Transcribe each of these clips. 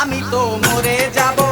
আমি তো মরে যাব।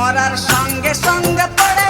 মরার সঙ্গে সঙ্গে পড়ে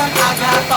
Agatha.